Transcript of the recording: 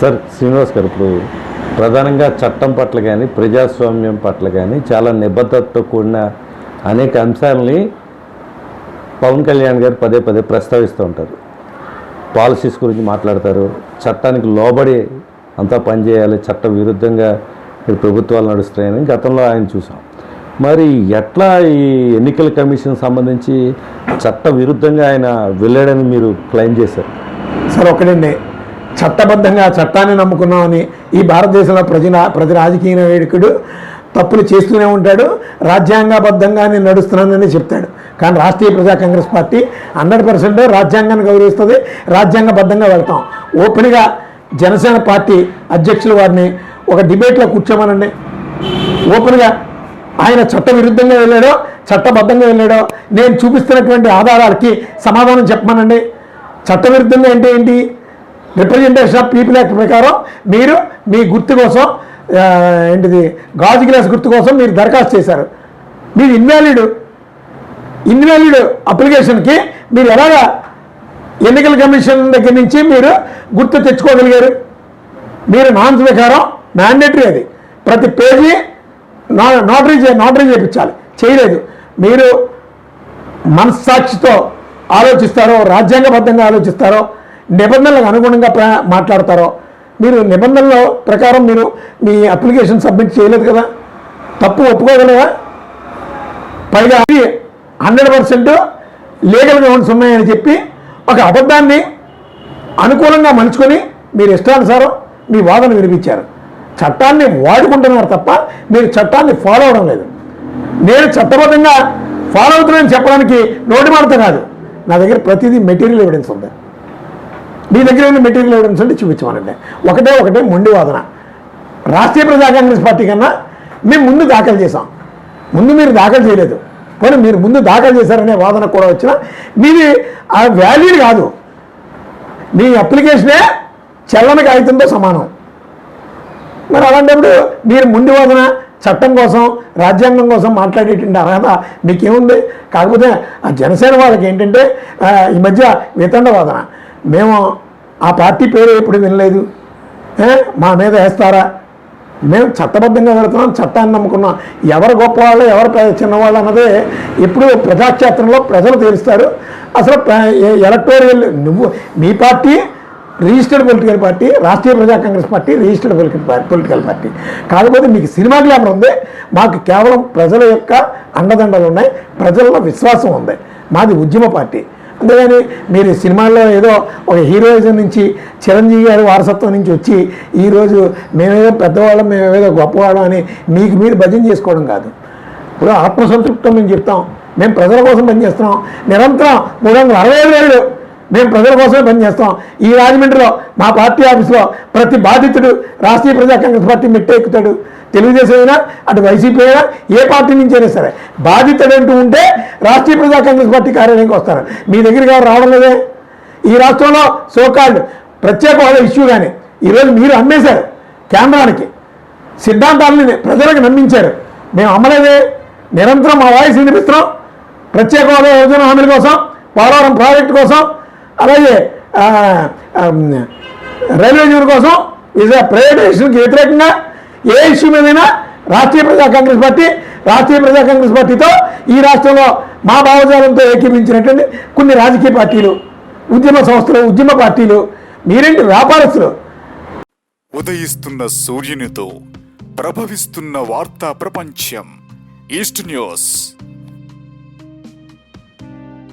Sir Srinivas గారు ఇప్పుడు ప్రధానంగా చట్టం పట్ల కానీ ప్రజాస్వామ్యం పట్ల కానీ చాలా నిబద్ధతతో కూడిన అనేక అంశాలని పవన్ కళ్యాణ్ గారు పదే పదే ప్రస్తావిస్తూ ఉంటారు. పాలసీస్ గురించి మాట్లాడతారు. చట్టానికి లోబడి అంతా పనిచేయాలి చట్ట విరుద్ధంగా ప్రభుత్వాలు నడుస్తాయని గతంలో ఆయన చూసాం. మరి ఎట్లా ఈ ఎన్నికల కమిషన్ సంబంధించి చట్ట విరుద్ధంగా ఆయన వెళ్ళాడని మీరు క్లెయిమ్ చేశారు? సార్ ఒకటండి. చట్టబద్ధంగా చట్టాన్ని నమ్ముకున్నామని ఈ భారతదేశంలో ప్రజల ప్రతి రాజకీయ నాయకుడు తప్పులు చేస్తూనే ఉంటాడు రాజ్యాంగబద్ధంగా నేను నడుస్తున్నానని చెప్తాడు. కానీ Rashtriya Praja Congress party hundred percent రాజ్యాంగాన్ని గౌరవిస్తుంది రాజ్యాంగబద్ధంగా వెళ్తాం. ఓపెన్గా జనసేన పార్టీ అధ్యక్షుల వారిని ఒక డిబేట్లో కూర్చోమనండి. ఓపెన్గా ఆయన చట్ట విరుద్ధంగా వెళ్ళాడో చట్టబద్ధంగా వెళ్ళాడో నేను చూపిస్తున్నటువంటి ఆధారాలకి సమాధానం చెప్పమనండి. చట్టవిరుద్ధంగా అంటే ఏంటి? రిప్రజెంటేషన్ ఆఫ్ పీపుల్ యాక్ట్ ప్రకారం మీరు మీ గుర్తు కోసం ఏంటిది గాజు గ్లాస్ గుర్తు కోసం మీరు దరఖాస్తు చేశారు. మీరు ఇన్వాలిడ్ ఇన్వాలిడ్ అప్లికేషన్కి మీరు ఎలాగా ఎన్నికల కమిషన్ దగ్గర నుంచి మీరు గుర్తు తెచ్చుకోగలిగారు? మీరు నాన్స్ ప్రకారం మ్యాండేటరీ అది. ప్రతి పేజీ నా నోటరీ చే నోటరీ చేయించాలి చేయలేదు. మీరు మనస్సాక్షితో ఆలోచిస్తారో రాజ్యాంగబద్ధంగా ఆలోచిస్తారో నిబంధనలకు అనుగుణంగా ప్ర- మాట్లాడతారో మీరు నిబంధనల ప్రకారం మీరు మీ అప్లికేషన్ సబ్మిట్ చేయలేదు కదా? తప్పు ఒప్పుకోగలరా? పైగా అది హండ్రెడ్ పర్సెంట్ లీగల్ గ్రౌండ్స్ ఉన్నాయని చెప్పి ఒక అబద్ధాన్ని అనుకూలంగా మలుచుకొని మీరు ఇష్టానుసారం మీ వాదన వినిపించారు. చట్టాన్ని వాడుకుంటున్నారు తప్ప మీరు చట్టాన్ని ఫాలో అవడం లేదు. నేను చట్టబద్ధంగా ఫాలో అవుతున్నానని చెప్పడానికి నోటి మాటతో కాదు. నా దగ్గర ప్రతిదీ మెటీరియల్ ఎవిడెన్స్ ఉంది. మీ దగ్గర ఉన్న మెటీరియల్ ఎవిడెన్స్ అంటే చూపించమనండి. ఒకటే ఒకటే మొండి వాదన. రాష్ట్రీయ ప్రజా కాంగ్రెస్ పార్టీ కన్నా మేము ముందు దాఖలు చేసాం ముందు మీరు దాఖలు చేయలేదు. పోనీ మీరు ముందు దాఖలు చేశారనే వాదన కూడా వచ్చిన మీది ఆ వ్యాల్యూడ్ కాదు. మీ అప్లికేషనే చెల్లని కాగితంతో సమానం. మరి అలాంటప్పుడు మీరు ముందు వాదన చట్టం కోసం రాజ్యాంగం కోసం మాట్లాడేటువంటి అర్హత మీకేముంది? కాకపోతే ఆ జనసేన వాళ్ళకి ఏంటంటే ఈ మధ్య వితండ వాదన మేము ఆ పార్టీ పేరు ఎప్పుడు వినలేదు. మా మీద వేస్తారా? మేము చట్టబద్ధంగా వెళుతున్నాం చట్టాన్ని నమ్ముకున్నాం. ఎవరు గొప్పవాళ్ళు ఎవరు చిన్నవాళ్ళు అన్నదే ఎప్పుడు ప్రజాక్షేత్రంలో ప్రజలు తెలుస్తారు అసలు ఎలక్టోరియల్ నువ్వు మీ party registered political party Rashtriya Praja Congress party registered political party political party. కాకపోతే మీకు సినిమా గ్లామర్ ఉంది. మాకు కేవలం ప్రజల యొక్క అండదండలు ఉన్నాయి ప్రజల్లో విశ్వాసం ఉంది. మాది ఉద్యమ పార్టీ. అంతేగాని మీరు సినిమాల్లో ఏదో ఒక హీరోయిజం నుంచి చిరంజీవి గారి వారసత్వం నుంచి వచ్చి ఈరోజు మేమేదో పెద్దవాళ్ళం మేమేదో గొప్పవాళ్ళం అని మీకు మీరు భజన చేసుకోవడం కాదు. ఇప్పుడు ఆత్మసంతృప్తం మేము చెప్తాం. మేము ప్రజల కోసం పనిచేస్తున్నాం నిరంతరం మూడు వందల అరవై ఐదు వేలు మేము ప్రజల కోసమే పనిచేస్తాం ఈ రాజమండ్రిలో మా పార్టీ ఆఫీస్లో ప్రతి బాధితుడు రాష్ట్రీయ ప్రజా కాంగ్రెస్ పార్టీ మెట్టెక్కుతాడు తెలుగుదేశం అయినా అటు వైసీపీ అయినా ఏ పార్టీ నుంచి అయినా సరే బాధితుడంటూ ఉంటే రాష్ట్రీయ ప్రజా కాంగ్రెస్ పార్టీ కార్యాలయానికి వస్తారు. మీ దగ్గరికి రావడం లేదే? ఈ రాష్ట్రంలో సోకాళ్ళు ప్రత్యేక హోదా ఇష్యూ కానీ ఈరోజు మీరు అమ్మేశారు కేంద్రానికి. సిద్ధాంతాలని ప్రజలకు నమ్మించారు. మేము అమ్మలేదే. నిరంతరం మా వాయిస్ వినిపిస్తున్నాం. ప్రత్యేక హోదా యోజన హామీల కోసం పోలవరం ప్రాజెక్టు కోసం అలాగే రైల్వే జోన్ కోసం ఇది ప్రైవేటైజేషన్కి వ్యతిరేకంగా ఏ ఇష్యూ మీదైనా రాష్ట్రీయ ప్రజా కాంగ్రెస్ పార్టీ రాష్ట్రీయ ప్రజా కాంగ్రెస్ పార్టీతో ఈ రాష్ట్రంలో మా భావజాలంతో ఏకీభించినటువంటి కొన్ని రాజకీయ పార్టీలు ఉద్యమ సంస్థలు ఉద్యమ పార్టీలు మీరేంటి వ్యాపారస్తులు. ఉదయిస్తున్న సూర్యునితో ప్రభవిస్తున్న వార్తా ప్రపంచం ఈస్ట్ న్యూస్.